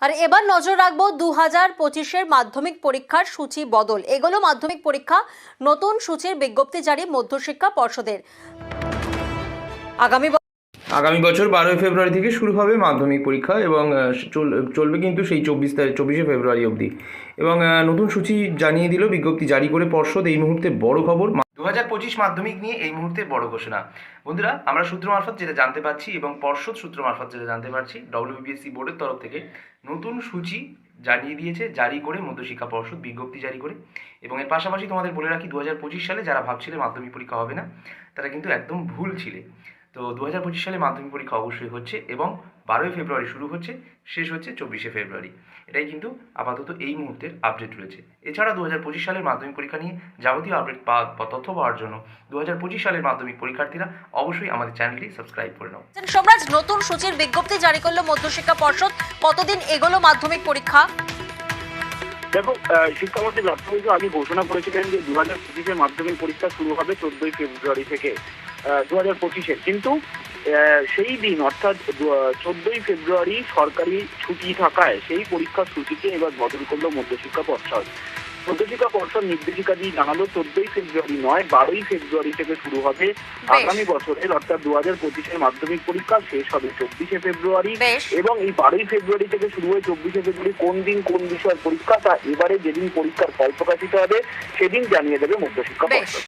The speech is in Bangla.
আর এবার নজর রাখব দু হাজার পঁচিশের মাধ্যমিক পরীক্ষার সূচি বদল। এগুলো মাধ্যমিক পরীক্ষা, নতুন সূচির বিজ্ঞপ্তি জারি মধ্যশিক্ষা পর্ষদের। আগামী আগামী বছর বারোই ফেব্রুয়ারি থেকে শুরু হবে মাধ্যমিক পরীক্ষা এবং চল- চলবে কিন্তু সেই চব্বিশ তারিখ, চব্বিশে ফেব্রুয়ারি অবধি। এবং নতুন সূচি জানিয়ে দিল বিজ্ঞপ্তি জারি করে পর্ষদ। এই মুহূর্তে বড় খবর দু হাজার পঁচিশ মাধ্যমিক নিয়ে এই মুহূর্তে বড় ঘোষণা। বন্ধুরা, আমরা সূত্র মারফত যেটা জানতে পারছি এবং পর্ষদ সূত্র মারফত যেটা জানতে পারছি ডব্লিউবিএসসি বোর্ডের তরফ থেকে নতুন সূচি জানিয়ে দিয়েছে, জারি করে মধ্যশিক্ষা পর্ষদ বিজ্ঞপ্তি জারি করে। এবং এর পাশাপাশি তোমাদের বলে রাখি দু হাজার পঁচিশ সালে যারা ভাবছিলে মাধ্যমিক পরীক্ষা হবে না, তারা কিন্তু একদম ভুল ছিলে। তো দু হাজার পঁচিশ সালে মাধ্যমিক পরীক্ষা অবশ্যই হচ্ছে এবং বারোই ফেব্রুয়ারি শুরু হচ্ছে শেষ হচ্ছে চব্বিশে ফেব্রুয়ারি। এটাই কিন্তু আপাতত এই মুহূর্তের আপডেট রয়েছে। এছাড়া দু হাজার পঁচিশ সালের মাধ্যমিক পরীক্ষা নিয়ে যাবতীয় আপডেট পাওয়া বা তথ্য পাওয়ার জন্য দু হাজার পঁচিশ সালের মাধ্যমিক পরীক্ষার্থীরা অবশ্যই আমাদের চ্যানেলটি সাবস্ক্রাইব করে নাও। সোমরাজ নতুন সূচির বিজ্ঞপ্তি জারি করল মধ্যশিক্ষা পর্ষদ। কতদিন এগোলো মাধ্যমিক পরীক্ষা? দেখো আহ, শিক্ষামন্ত্রী দত্তবাবু আগে ঘোষণা করেছিলেন যে দু হাজার পঁচিশের মাধ্যমিক পরীক্ষা শুরু হবে চোদ্দই ফেব্রুয়ারি থেকে। দু হাজার পঁচিশে কিন্তু সেই দিন অর্থাৎ চোদ্দই ফেব্রুয়ারি সরকারি ছুটি থাকায় সেই পরীক্ষার সূচিকে এবার বদল করল মধ্যশিক্ষা পর্ষদ। মধ্যশিক্ষা পর্ষদ নির্দেশিকা দিয়ে জানালো চোদ্দই ফেব্রুয়ারি নয় বারোই ফেব্রুয়ারি থেকে শুরু হবে আগামী বছরের অর্থাৎ দু হাজার পঁচিশের মাধ্যমিক পরীক্ষা শেষ হবে চব্বিশে ফেব্রুয়ারি। এবং এই বারোই ফেব্রুয়ারি থেকে শুরু হয়ে চব্বিশে ফেব্রুয়ারি কোন দিন কোন বিষয়ের পরীক্ষা তা এবারে যেদিন পরীক্ষার ফল প্রকাশিত হবে সেদিন জানিয়ে দেবে মধ্যশিক্ষা পর্ষদ।